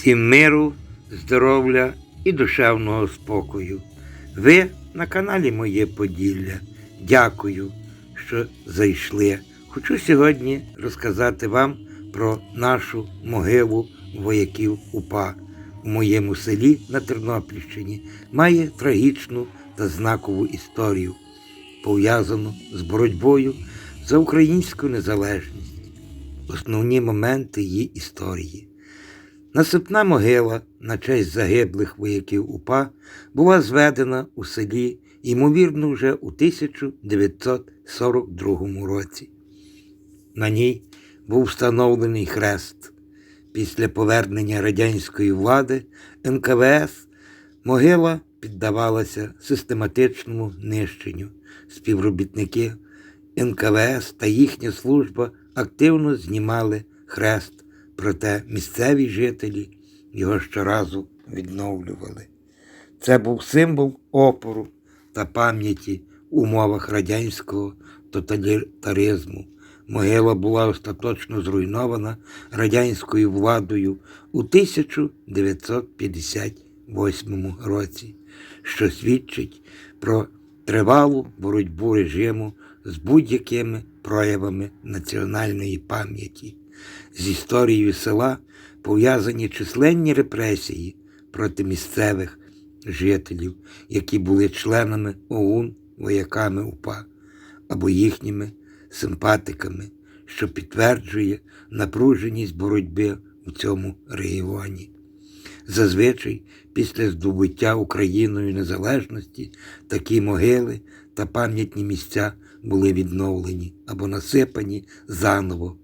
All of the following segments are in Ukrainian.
Всім миру, здоров'я і душевного спокою. Ви на каналі Моє Поділля. Дякую, що зайшли. Хочу сьогодні розказати вам про нашу могилу вояків УПА у моєму селі на Тернопільщині. Має трагічну та знакову історію, пов'язану з боротьбою за українську незалежність. Основні моменти її історії. Насипна могила на честь загиблих вояків УПА була зведена у селі, ймовірно, вже у 1942 році. На ній був встановлений хрест. Після повернення радянської влади НКВС могила піддавалася систематичному нищенню. Співробітники НКВС та їхня служба активно знімали хрест, проте місцеві жителі його щоразу відновлювали. Це був символ опору та пам'яті в умовах радянського тоталітаризму. Могила була остаточно зруйнована радянською владою у 1958 році, що свідчить про тривалу боротьбу режиму з будь-якими проявами національної пам'яті. З історією села пов'язані численні репресії проти місцевих жителів, які були членами ОУН, вояками УПА або їхніми симпатиками, що підтверджує напруженість боротьби у цьому регіоні. Зазвичай після здобуття Україною незалежності такі могили та пам'ятні місця були відновлені або насипані заново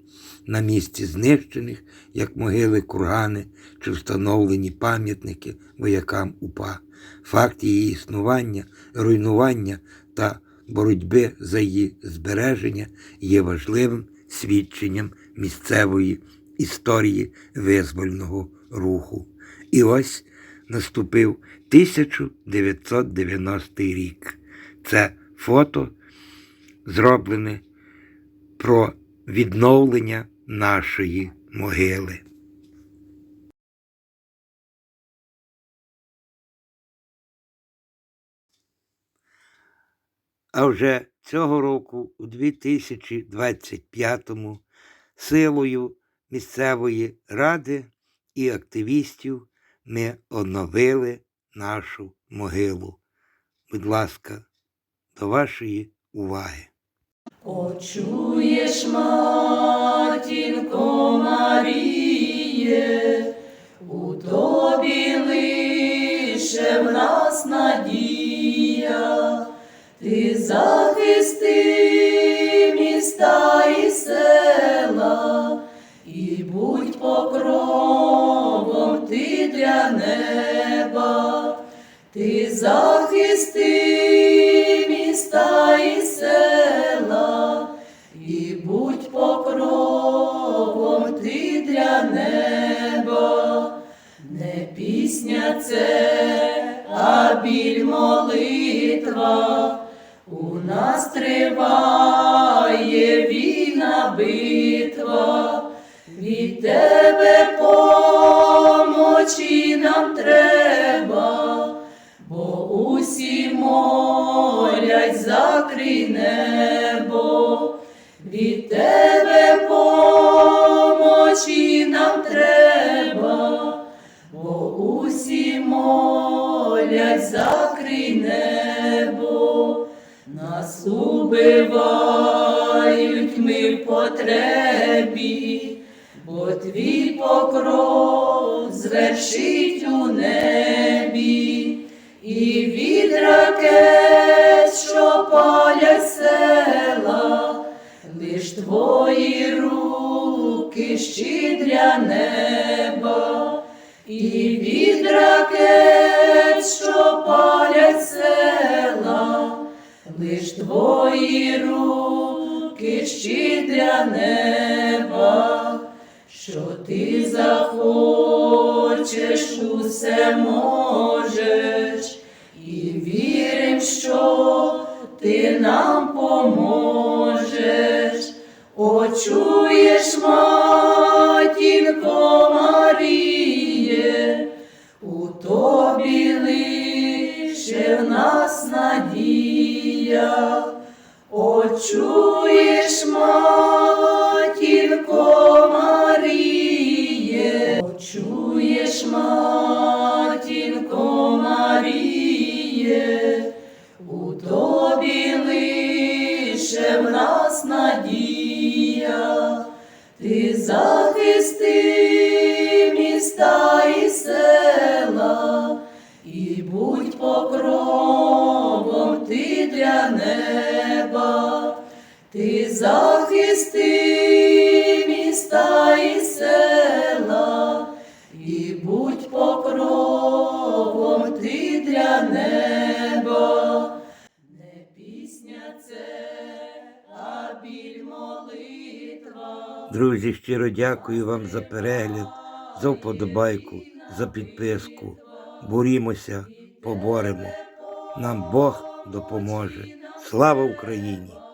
на місці знищених, як могили кургани чи встановлені пам'ятники воякам УПА. Факт її існування, руйнування та боротьби за її збереження є важливим свідченням місцевої історії визвольного руху. І ось наступив 1990 рік. Це фото зроблене про відновлення нашої могили. А вже цього року, у 2025-му, силою місцевої ради і активістів ми оновили нашу могилу. Будь ласка, до вашої уваги. Почуєш, матінко Маріє, у тобі лише в нас надія, ти захисти міста і села, і будь покровом ти для неба, ти захисти міста і села, молитва. У нас триває війна битва, від тебе помочі нам треба, бо усі молять закрий небо, від тебе помочі нам треба, бо усі молять закрий небо, нас убивають ми в потребі, бо твій покров звершить у небі, і від ракет, що палять села, лиш твої руки щедря неба, і від ракет, що села, лиш твої руки щедря неба, що ти захочеш, усе можеш, і вірим, що ти нам поможеш. О, Почуєш, матінко Маріє, почуєш, матінко Маріє, у тобі лише в нас надія, ти захисти міста і села, і будь покровом ти для неба, ти захисти міста і села, і будь покровом ти для неба. Не пісня це, а біль молитва. Друзі, щиро дякую вам за перегляд, за вподобайку, за підписку. Борімося, поборемо. Нам Бог допоможе. Слава Україні!